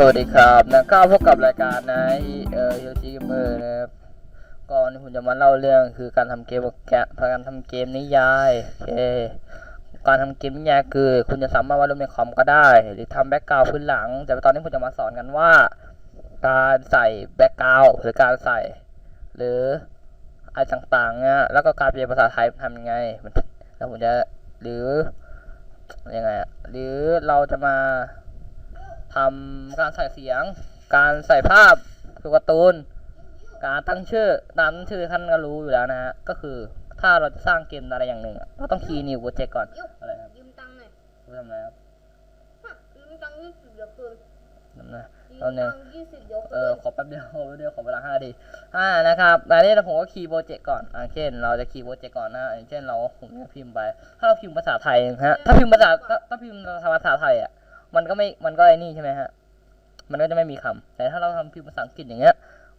สวัสดีครับนะก็พบกับรายการนะเอ่อฮิโรชิเกมเมอร์นะครับก็วันผมจะมาเล่าเรื่องคือการทำเกมแกะการทำเกมนิยายโอเคการทำเกมนิยายคือ คุณจะสามารถวาดรูปในคอมก็ได้ หรือทำแบ็กกราวด์พื้นหลัง แต่ตอนนี้ผมจะมาสอนกันว่า การใส่แบ็กกราวด์หรือการใส่ หรืออะไรต่างๆเนี่ยแล้วก็การเปลี่ยนภาษาไทยทำยังไงแล้วผมจะหรือยังไงหรือเราจะมา ทำการใส่เสียง การใส่ภาพคือการ์ตูน การตั้งชื่อตามชื่อท่านก็รู้อยู่แล้วนะฮะ ก็คือถ้าเราจะสร้างเกมอะไรอย่างหนึ่งอะเราต้องคีย์นิวโปรเจกต์ก่อนยุอะไรครับยืมตังค์หน่อยรู้ทำอะไรครับฮะยืมตังค์ยี่สิบเดี๋ยวคืนนั่นนะยืมตอนหนึ่งตังค์ยี่สิบเดี๋ยวเอคือนขอแป๊บเดียวแป๊บเดียวขอเวลาห้านาทีอ่านะครับแต่นี่ผมก็คีย์โปรเจกต์ก่อนอ่าเช่น เราจะคีย์โปรเจกต์ก่อนนะอย่างเช่นเราผมจะพิมพ์ไป ถ้าเราพิมพ์ภาษาไทยนะฮะถ้าพิมพ์ภาษาถ้าถ้าพิมพ์ภาษาไทยอะ มันก็ไม่มันก็ไอ้นี่ใช่ไหมฮะมันก็จะไม่มีคำแต่ถ้าเราทำพิมพ์ภาษาอังกฤษอย่างเงี้ย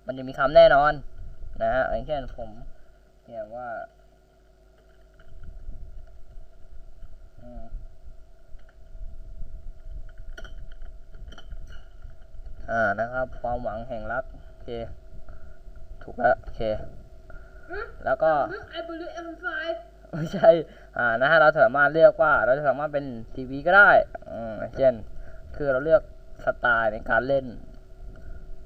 มันจะมีคำแน่นอนนะฮะอย่างเช่นผมเขียนว่าอ่านะครับ ความหวังแห่งรักโอเคถูกแล้วโอเค แล้วก็ไอ้บลูเอ็ม ไฟไม่ใช่อ่านะฮะเราสามารถเลือกว่าเราจะสามารถเป็นทีวีก็ได้อืมเช่น คือเราเลือกสไตล์ในการเล่น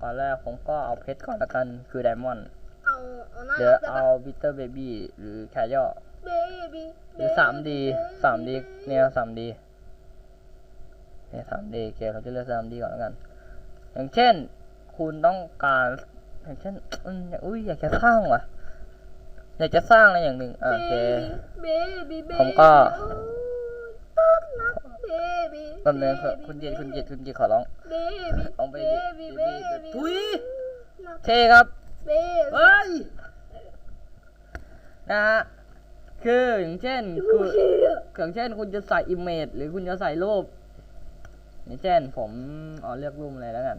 ตอนแรกผมก็เอาเพชรก่อนละกันคือไดมอนด์เอาเอาหน้าเดี๋ยวได้เอาปะบิตเตอร์เบบี้หรือแคย่อเบบี้หรือสามดีสามดีเนี่ยสามดีเนี่ยสามดีโอเคเราจะเลือกสามดีก่อนแล้วกัน อย่างเช่น คุณต้องการอย่างเช่นอืมอุ้ยอยากจะสร้างว่ะ อยากจะสร้างอะไรอย่างหนึ่งอะโอเคเบบี้เบบี้ผมก็เบบี้แป๊บนึงครับคุณเจตคุณเจตคุณเจตขอร้องเบบี้ลองไปเบดิบี้เบเบบี้บี้ทุยเท่ครับเบบี้เฮ้ยนะฮะคืออย่างเช่นคืออย่างเช่นคุณจะใส่อิมเมจหรือคุณจะใส่รูปอย่างเช่น ผมเอาเลือกรูปอะไรแล้วกัน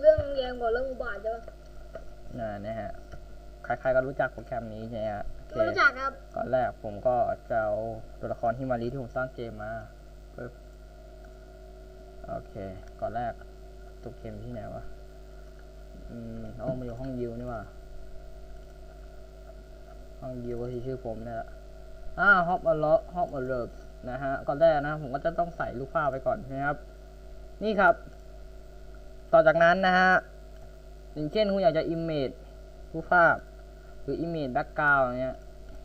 เรื่องแยงกว่าเรื่องอุบาทใช่ปะนะนะฮะ ใครๆก็รู้จักโปรแกรมนี้ใช่ไหมฮะโอเคไม่รู้จักครับ ก่อนแรกผมก็จะเอาตัวละครฮิมารีที่ผมสร้างเกมมาปึ๊บโอเค ก่อนแรกตัวเกมที่ไหนวะ อืมเอามาอยู่ห้องยิวนี่ว่า ห้องยิวก็ที่ชื่อผมเนี่ยแหละอ่าฮอปอลล์ฮอปอลเลร์นะฮะ ก่อนแรกนะผมก็จะต้องใส่รูปภาพไปก่อนนะครับ นี่ครับ ต่อจากนั้นนะฮะอย่างเช่นคุณอยากจะ image รูปภาพ หรือ image background อย่างเงี้ย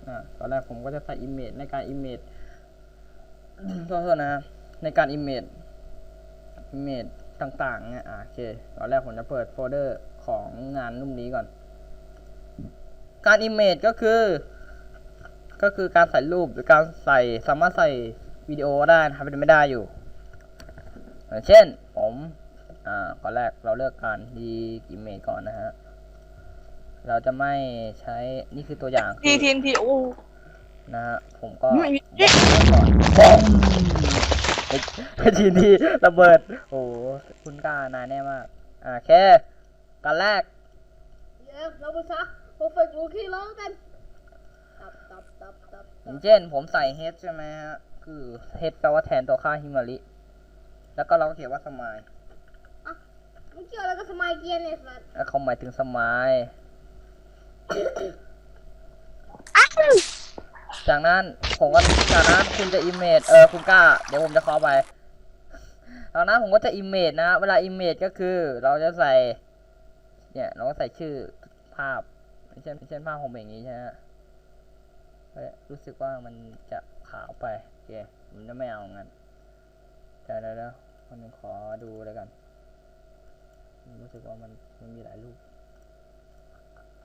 อ่าตอนแรกผมก็จะใส่ image ในการ image โทษๆนะในการ image image ต่างๆเนี่ยโอเค ตอนแรกผมจะเปิดโฟลเดอร์ของงานรุ่มนี้ก่อน การ image ก็คือ ก็คือการใส่รูปหรือการใส่สามารถใส่วิดีโอได้นะครับเป็นไม่ได้อยู่ เช่นผม อ่าก่อนแรกเราเลือกการดี image ก่อนนะฮะ เราจะไม่ใช้นี่คือตัวอย่างคืทีอทีนทีโอนะฮะผมก็ไม่มีวางไว้ก่อนบอมไอ้ทีนี้ระเบิด โอ้โหคุณกล้านายแน่มากอ่าแค่กันแรกเดี๋ยวเราไปซักโปรเฟกต์ลูคีร้องกันตับตับตับตับอตัย่าบงเช่นผมใส่ h ใช่ไหมฮะ คือ h แปลว่าแทนตัวค่าฮิมาริแล้วก็เราก็เขียนว่าสมายมันเกี่ยวอะไรกับสมัยเกียร์เนี่ยสัตว์แล้วเขาหมายถึงสมาย จากนั้นผมก็จากนั้นคุณจะ image เออคุณกล้า เดี๋ยวผมจะขอไปจากนั้นผมก็จะ image นะ เวลา image ก็คือ เราจะใส่ เนี่ย เราก็ใส่ชื่อภาพเช่นเช่นภาพผมอย่างนี้ใช่ไหมฮะรู้สึกว่ามันจะขาวไปโอเคผมจะไม่เอางั้นเดี๋ยวเดี๋ยวคนหนึงขอดูแล้วกัน รู้สึกว่ามันมันมีหลายรูป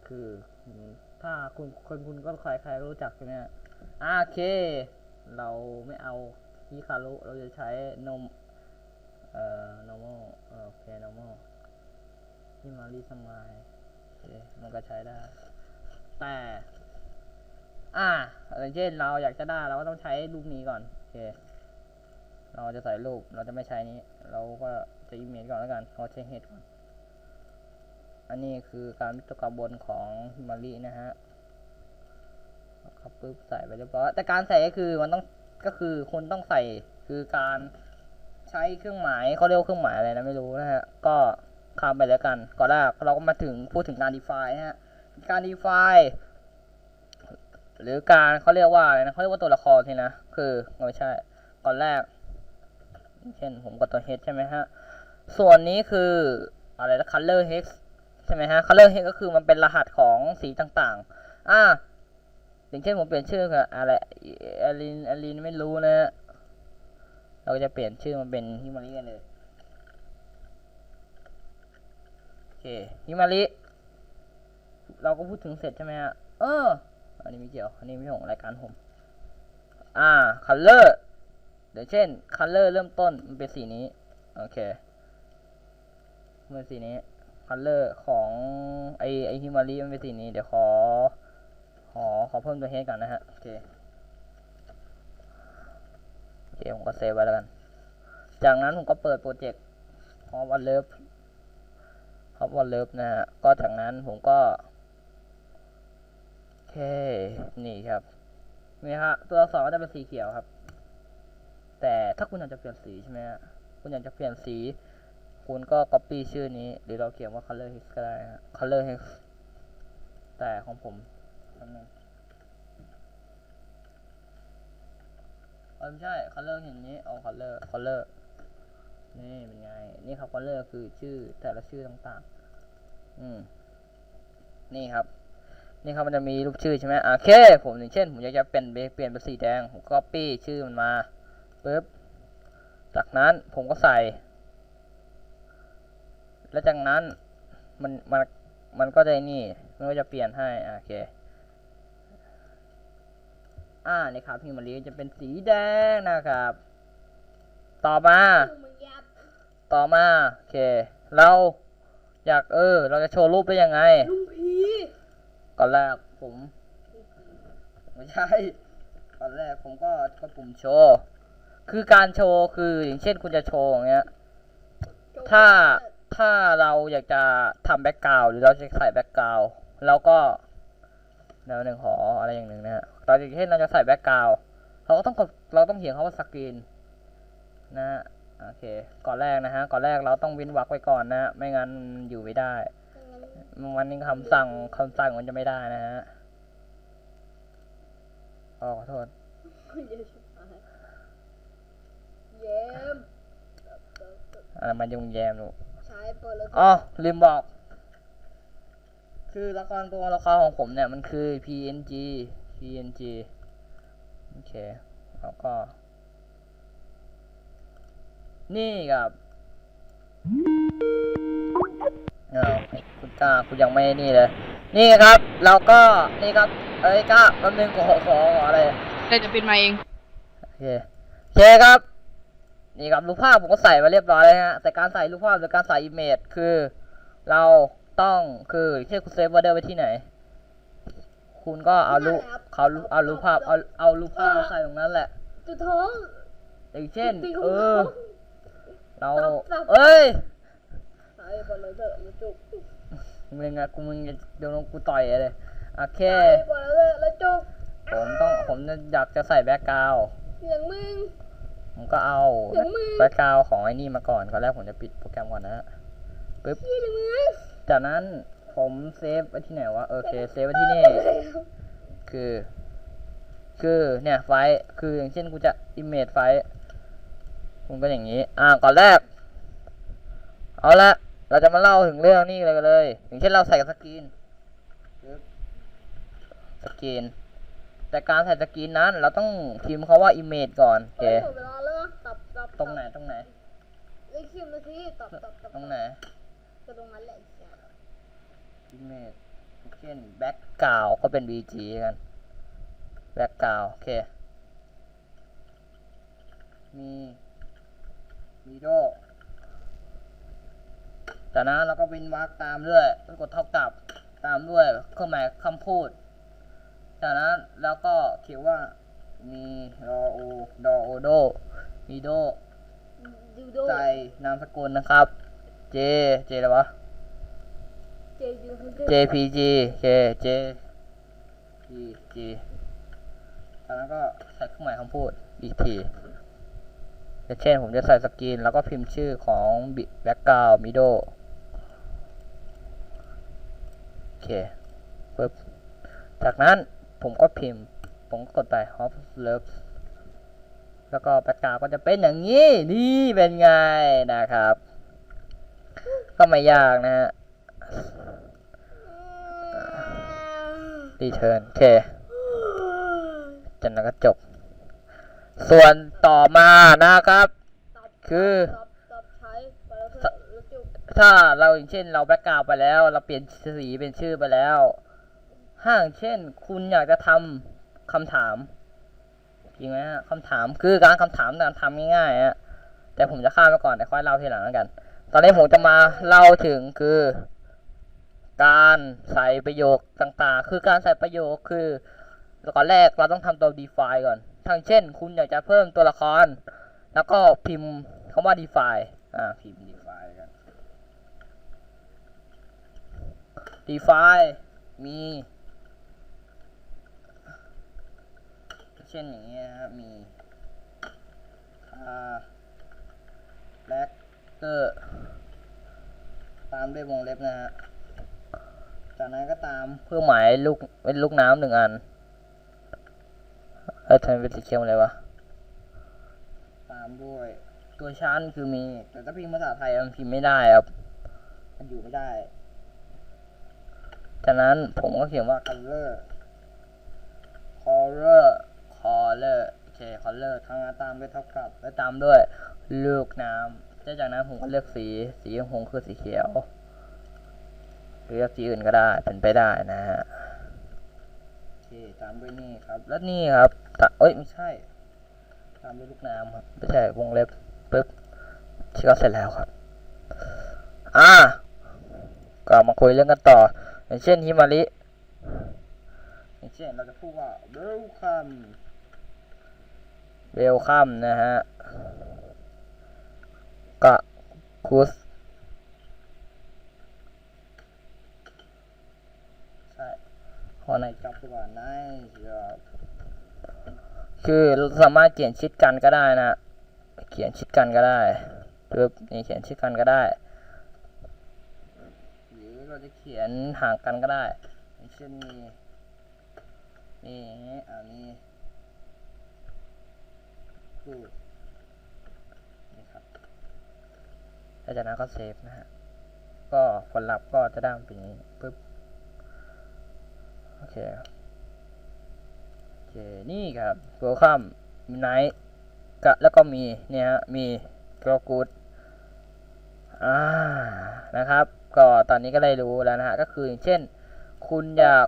คือ ถ้าคุณคนคุณก็ใครใครรู้จักใช่ไหมฮะอ่าโอเค เราไม่เอาฮิคารุเราจะใช้นม เอ่อ normal โอเค normal ที่มารีสมายโอเคมันก็ใช้ได้ แต่ อ่าอย่างเช่นเราอยากจะได้เราก็ต้องใช้รูปนี้ก่อน โอเค เราจะใส่รูป เราจะไม่ใช้นี้ เราก็จะอิมเมจก่อนแล้วกันเราใช้เฮดก่อน อันนี้คือการวิตกรรมบนของฮิมารีนะฮะครับปึ๊บใส่ไปเรียบร้อยแต่การใส่ก็คือมันต้องก็คือคุณต้องใส่คือการใช้เครื่องหมายเขาเรียกเครื่องหมายอะไรนะไม่รู้นะฮะก็ข้ามไปแล้วกันก่อนแรกเราก็มาถึงพูดถึงการ define นะฮะการ define หรือการเขาเรียกว่าอะไรนะเขาเรียกว่าตัวละครสินะคือไม่ใช่ก่อนแรก เช่นผมกดตัว h ใช่ไหมฮะส่วนนี้คืออะไรนะ color hex ใช่ไหมฮะ color hex ก็คือมันเป็นรหัสของสีต่างๆ อ่าอย่างเช่นผมเปลี่ยนชื่อกับอะไรอลินอลินไม่รู้นะฮะเราก็จะเปลี่ยนชื่อมันเป็นฮิมาริกันเลยโอเคฮิมาริเราก็พูดถึงเสร็จใช่ไหมฮะเออ อันนี้ไม่เกี่ยว อันนี้ไม่ของรายการผม อ่าคัลเลอร์เดี๋ยวเช่นคัลเลอร์เริ่มต้นมันเป็นสีนี้ โอเค มันเป็นสีนี้ คัลเลอร์ของไอไอฮิมาริมันเป็นสีนี้ เดี๋ยวขอ ขอขอเพิ่มตัวเฮดก่อนนะฮะ โอเคโอเคผมก็เซฟไว้แล้วกัน จากนั้นผมก็เปิดโปรเจกต์ฮอปวันเลิฟฮอปวันเลิฟนะฮะ ก็จากนั้นผมก็โอเค นี่ครับ นี่ฮะ ตัวอักษรก็จะเป็นสีเขียวครับ แต่ถ้าคุณอยากจะเปลี่ยนสีใช่ไหมฮะ คุณอยากจะเปลี่ยนสี คุณก็ copy ชื่อนี้ หรือเราเขียนว่า color hex ก็ได้ฮะ color hex แต่ของผมแป๊บนึงเออไม่ใช่ color เห็นนี้ เอา color color นี่เป็นไง นี่ครับ color คือชื่อแต่ละชื่อต่างๆ อืม นี่ครับ นี่ครับมันจะมีรูปชื่อใช่ไหมโอเค ผมอย่างเช่น ผมอยากจะเปลี่ยนเปลี่ยนเป็นสีแดง ผม copy ชื่อมันมาปึ๊บ จากนั้นผมก็ใส่ แล้วจากนั้นมันมันมันก็จะนี่ มันก็จะเปลี่ยนให้โอเค อ่านี่ครับพิมพ์มารีจะเป็นสีแดงนะครับ ต่อมา ต่อมาโอเค เราอยากเออ เราจะโชว์รูปได้ยังไงลุงพีก่อนแรกผมไม่ใช่ตอนแรกผมก็กดปุ่มโชว์ คือการโชว์คืออย่างเช่นคุณจะโชว์อย่างเงี้ย ถ้า ถ้าเราอยากจะทำแบ็กกราวหรือเราจะใส่แบ็กกราวเราก็แนวหนึ่งขออะไรอย่างหนึ่งนะฮะตอนอย่างเช่นเราจะใส่แบ็กกราวเราก็ต้องกดเราต้องเขียนคำว่าสกรีนนะฮะโอเคก่อนแรกนะฮะก่อนแรกเราต้องเวินวักไว้ก่อนนะฮะไม่งั้นมันอยู่ไม่ได้มันนี้คำสั่งคำสั่งมันจะไม่ได้นะฮะอ๋อขอโทษเย้มอะไรมันยุงแยมหนูใช้เปิดแล้ว อ๋อลืมบอก คือละครตัวละครของผมเนี่ยมันคือ PNG PNG โอเค แล้วก็ นี่ครับเอาคุณกล้าคุณยังไม่นี่เลย นี่ครับ เราก็นี่ครับ เอ้ยกล้าแป๊บนึงขอขอขออะไรแต่จะเป็นมาเอง โอเคโอเคครับ นี่ครับรูปภาพผมก็ใส่มาเรียบร้อยแล้วฮะแต่การใส่รูปภาพหรือการใส่อิมเมจคือ เราต้องคือเช่นคุณเซฟวอเดอร์ไว้ที่ไหน คุณก็เอารูปเขาเอารูปภาพเอาเอารูปภาพใส่ตรงนั้นแหละจุดท้องอย่างเช่นตีขงเออ เราสับสับเอ้ยใช้เปิดแล้วเถอะแล้วจุกมึงอะกูมึงจะโดนกูต่อยเลยโอเคใช้เปิดแล้วเถอะแล้วจุกผมต้องผมอยากจะใส่แบ็กกราวด์เสียงมึง ผมก็เอาเดี๋ยวมึงแบ็กกราวด์ของไอ้นี่มาก่อนก่อนแรกผมจะปิดโปรแกรมก่อนนะฮะปึ๊บเสียงมึงจากนั้นผมเซฟไว้ที่ไหนวะโอเคเซฟไว้ที่นี่ คือ คือเนี่ยไฟล์คืออย่างเช่นกูจะ image ไฟล์คุณก็อย่างนี้ อ่าก่อนแรก เอาละเราจะมาเล่าถึงเรื่องนี้เลยกันเลย อย่างเช่นเราใส่สกรีนปึ๊บสกรีนแต่การใส่สกรีนนั้น เราต้องพิมพ์คาว่า image ก่อนโอเค รงไหนตรงไหนเลขคิมนาทีตับตับตับตรงไหนก็ตรงนั้นแหละ image เช่น background ก็เป็น bg กัน background โอเค มีวีดีโอจากนั้นเราก็วินวรรคตามด้วยแล้วกดเท่ากับตามด้วยเครื่องหมายคำพูด จากนั้นแล้วก็เขียนว่ามีรอโอดอโอโดมีโดดิวโด ใจนามสกุลนะครับ J J อะไรวะเจดิวโด JPG K J P G จากนั้นก็ใส่เครื่องหมายคำพูดอีกทีอย่างเช่นผมจะใส่สกรีนแล้วก็พิมพ์ชื่อของแบ็กกราวมิโดโอเคปึ๊บจากนั้นผมก็พิมพ์ ผมก็กดไป hop love แล้วก็แบ็กกาวก็จะเป็นอย่างนี้ นี่เป็นไงนะครับ ก็ไม่ยากนะฮะ return โอเคจากนั้นก็จบ ส่วนต่อมานะครับ คือถ้าเราอย่างเช่นเราแบ็กกราวไปแล้ว เราเปลี่ยนสีเป็นชื่อไปแล้วถ้าอย่างเช่น คุณอยากจะทำคำถาม จริงไหมฮะคำถามคือการคำถามการทำง่ายๆฮะแต่ผมจะข้ามไปก่อนแต่ค่อยเล่าทีหลังแล้วกัน ตอนนี้ผมจะมาเล่าถึงคือ การใส่ประโยคต่างๆ คือการใส่ประโยคคือก่อนแรกเราต้องทำตัว define ก่อนทางเช่น คุณอยากจะเพิ่มตัวละคร แล้วก็พิมพ์คำว่า define อ่าพิมพ์ define กัน define มี เช่นอย่างเงี้ยครับ มี car factor ตามด้วยวงเล็บนะฮะ จากนั้นก็ตามเครื่อหมายลูกเป็นลูกน้ำหนึ่งอัน เอ้ยทำไมเป็นสีเขียวเลยวะ ตามด้วย ตัวชั้นคือมี แต่ถ้าพิมพ์ภาษาไทยมันพิมพ์ไม่ได้ครับ มันอยู่ไม่ได้ จากนั้นผมก็เขียนว่า color color color โอเค color ทางนั้นตามด้วยเท่ากับและตามด้วยลูกน้ำจากนั้นผมก็เลือกสีสีของผมคือสีเขียวเลือกสีอื่นก็ได้เป็นไปได้นะฮะโอเคตามด้วยนี่ครับ แล้วนี่ครับตะเอ้ยไม่ใช่ ตามด้วยลูกน้ำครับไม่ใช่วงเล็บปึ๊บที่ก็เสร็จแล้วครับอ่าก็มาคุยเรื่องกันต่อ อย่างเช่นฮิมาริอย่างเช่นเราจะพูดว่า welcome welcome นะฮะก็คุสใช่ขอในจับดีกว่า nice job คือสามารถเขียนชิดกันก็ได้นะ เขียนชิดกันก็ได้ปึ๊บนี่เขียนชิดกันก็ได้ หรือเราจะเขียนห่างกันก็ได้เช่นมีนี่อย่างนี้อ่านี่ พูดนี่ครับแล้วจากนั้นก็เซฟนะฮะก็ผลลัพธ์ก็จะได้เป็นอย่างนี้ปึ๊บโอเคโอเคนี่ครับ welcome มีไนท์กะแล้วก็มีเนี่ยฮะมี go good อ่านะครับ ก็ตอนนี้ก็ได้รู้แล้วนะฮะ ก็คืออย่างเช่น คุณอยาก